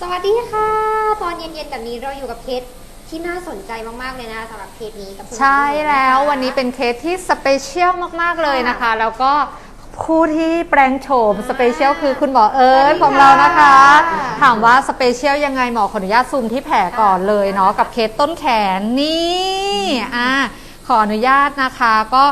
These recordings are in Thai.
สวัสดีค่ะ ตอนเย็นๆแบบนี้เราอยู่กับเคสที่น่าสนใจมากๆเลยนะคะสำหรับเคสนี้กับคุณใช่แล้วนะคะวันนี้เป็นเคสที่สเปเชียลมากๆเลยนะคะ แล้วก็ผู้ที่แปลงโฉมสเปเชียลคือคุณหมอเอิร์ธของเรานะคะ ถามว่าสเปเชียลยังไงหมอขออนุญาตซูมที่แผลก่อนเลยเนาะกับเคสต้นแขนนี่อะขออนุญาตนะคะ ก็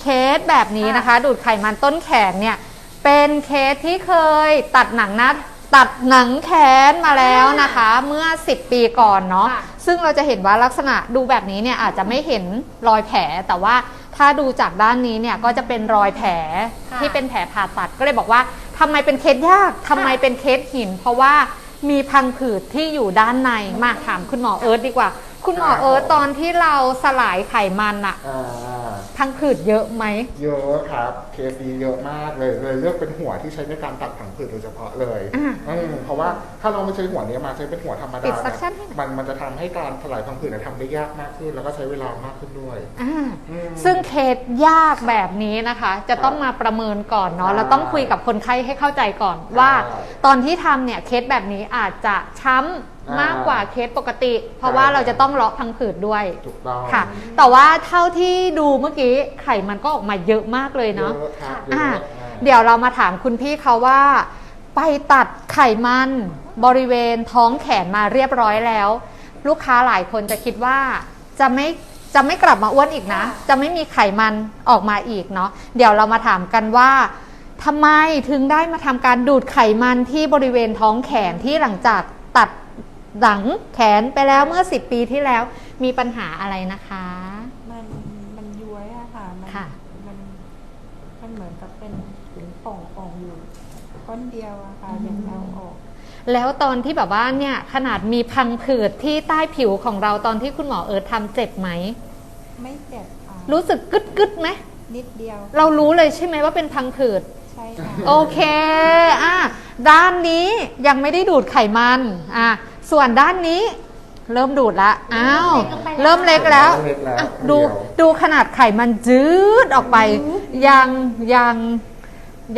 เคสแบบนี้นะคะ ดูดไขมันต้นแขนเนี่ยเป็นเคสที่เคยตัดหนังหน้า ตัดหนังแขนมาแล้วนะคะ เมื่อ 10 ปีก่อนเนาะค่ะซึ่งเราจะเห็นว่าลักษณะดูแบบนี้เนี่ยอาจจะไม่เห็นรอยแผล แต่ว่าถ้าดูจากด้านนี้เนี่ยก็จะเป็นรอยแผลค่ะที่เป็นแผลผ่าตัดก็เลยบอกว่าทำไมเป็นเคสยากทำไมเป็นเคสหิน เพราะว่ามีพังผืดที่อยู่ด้านในมาถามคุณหมอเอิร์ธดีกว่า คุณหมอเอิร์ธตอนที่เราสลายไขมันอะ อ่า พังผืดเยอะไหม เยอะครับเคสนี้เยอะมากเลยเลยเลือกเป็นหัวที่ใช้ในการตัดผังผืดโดยเฉพาะเลยอ่าอืมเพราะว่าถ้าเราไม่ใช้หัวเนี้ยมาใช้เป็นหัวธรรมปิดาด suction ให้หน่อย มันมันจะทำให้การสลายผังผืดเนี่ยทำได้ยากมากขึ้น แล้วก็ใช้เวลามากขึ้นด้วยอ่าอืม ซึ่งเคสยากแบบนี้นะคะ จะต้องมาประเมินก่อนเนาะใช่เราต้องคุยกับคนไข้ให้เข้าใจก่อนว่า ใช่ ตอนที่ทำเนี่ยเคสแบบนี้อาจจะช้ำอ่า มมากกว่าเคสปกติ เพราะว่าใช่เราจะต้องเลาะพังผืดด้วยถูกต้องค่ะ แต่ว่าเท่าที่ดูเมื่อกี้ไขมันก็ออกมาเยอะมากเลยเนาะเยอะครับเยอะอะมากเดี๋ยวเรามาถามคุณพี่เขาว่า ไปตัดไขมันบริเวณท้องแขนมาเรียบร้อยแล้ว ลูกค้าหลายคนจะคิดว่าจะไม่จะไม่กลับมาอ้วนอีกนะ จะไม่มีไขมันออกมาอีกเนาะเดี๋ยวเรามาถามกันว่าทำไมถึงได้มาทำการดูดไขมันที่บริเวณท้องแขนที่หลังจากตัด หลังแขนไปแล้วเมื่อ 10 ปีที่แล้วมีปัญหาอะไรนะคะ มันมันย้วยอะค่ะมันค่ะ มันมันเหมือนกับเป็นถุงป่องป่องอยู่ก้อนเดียวอะค่ะยังเอาออก แล้วตอนที่แบบว่าเนี่ยขนาดมีพังผืดที่ใต้ผิวของเราตอนที่คุณหมอเอิร์ธทำเจ็บไหม ไม่เจ็บค่ะรู้สึกกึดกึดๆไหม นิดเดียวเรารู้เลยใช่ไหมว่าเป็นพังผืด ใช่ค่ะโอเค อะ ด้านนี้ยังไม่ได้ดูดไขมัน อะ ส่วนด้านนี้เริ่มดูดละอ้าวเริ่มเล็กแล้วเริ่มเล็กแล้วอะดูเดี๋ยว ดูขนาดไขมันจืดออกไปยังยัง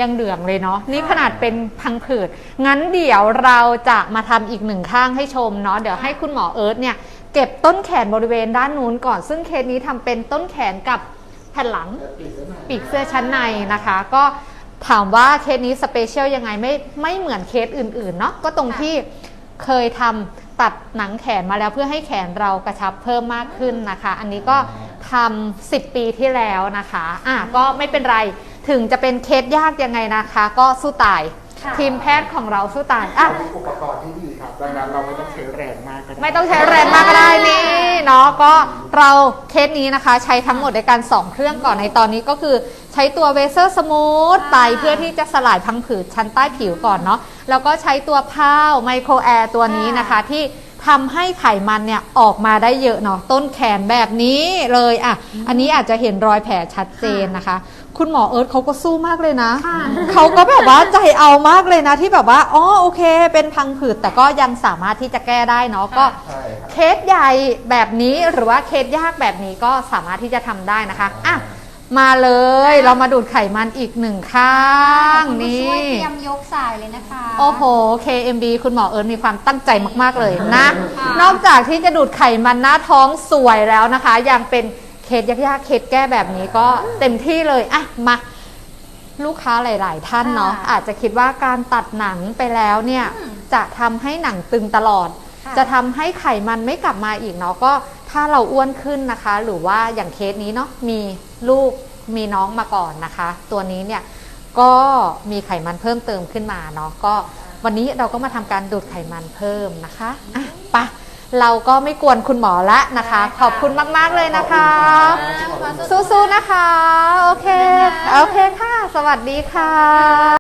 ยังเหลืองเลยเนาะนี่ขนาดเป็นพังผืดงั้นเดี๋ยวเราจะมาทำอีกหนึ่งข้างให้ชมเนาะเดี๋ยวให้คุณหมอเอิร์ธเนี่ยเก็บต้นแขนบริเวณด้านนู้นก่อนซึ่งเคสนี้ทำเป็นต้นแขนกับแผ่นหลัง ปีกเสื้อชั้นในนะคะ ก็ถามว่าเคสนี้สเปเชียลยังไงไม่ไม่เหมือนเคสอื่นๆเนาะก็ตรงที่ เคยทำตัดหนังแขนมาแล้วเพื่อให้แขนเรากระชับเพิ่มมากขึ้นนะคะ อันนี้ก็ทำ10 ปีที่แล้วนะคะอะก็ไม่เป็นไรถึงจะเป็นเคสยากยังไงนะคะ ก็สู้ตายค่ะทีมแพทย์ของเราสู้ตายอะเรามีอุปกรณ์ที่ดีครับดังนั้นเราไม่ต้องใช้แรงมากก็ด้ไม่ต้องใช้แรงมากก็ได้นี่ เนาะก็เราเคสนี้นะคะ ใช้ทั้งหมดในการ2เครื่องก่อนในตอนนี้ก็คือ ใช้ตัวเวเซอร์สมูทไปเพื่อที่จะสลายพังผืดชั้นใต้ผิวก่อนเนาะแล้วก็ใช้ตัวพาวไมโครแอร์ตัวนี้นะคะที่ ทำให้ไขมันเนี่ยออกมาได้เยอะเนาะต้นแขนแบบนี้เลยอะอันนี้อาจจะเห็นรอยแผลชัดเจนนะคะ คุณหมอเอิร์ธเขาก็สู้มากเลยนะ เขาก็แบบว่าใจเอามากเลยนะที่แบบว่าอ๋อโอเค เป็นพังผืดแต่ก็ยังสามารถที่จะแก้ได้เนาะก็ใช่ครับ เคสใหญ่แบบนี้หรือว่าเคสยากแบบนี้ก็สามารถที่จะทำได้นะคะอะ มาเลย เรามาดูดไขมันอีกหนึ่งข้างคุณผู้นี่ช่วยเตรียมยกสายเลยนะคะ โอ้โห KMB คุณหมอเอิร์ธมีความตั้งใจมาก ๆ เลยนะ ค่ะ นอกจากที่จะดูดไขมันหน้าท้องสวยแล้วนะคะ ยังเป็นเคสยากๆ เคสแก้แบบนี้ก็เต็มที่เลย อะ มา ลูกค้าหลาย ๆ ท่านเนาะค่ะอาจจะคิดว่าการตัดหนังไปแล้วเนี่ย อืมจะทำให้หนังตึงตลอด ค่ะ จะทำให้ไขมันไม่กลับมาอีกเนาะก็ ถ้าเราอ้วนขึ้นนะคะ หรือว่าอย่างเคสนี้เนาะมีลูกมีน้องมาก่อนนะคะ ตัวนี้เนี่ยก็มีไขมันเพิ่มเติมขึ้นมาเนาะก็วันนี้เราก็มาทำการดูดไขมันเพิ่มนะคะอะไปะเราก็ไม่กวนคุณหมอละนะคะ ขอบคุณมาก ๆ เลยนะคะ สู้ๆนะคะ โอเค โอเคค่ะ สวัสดีค่ะ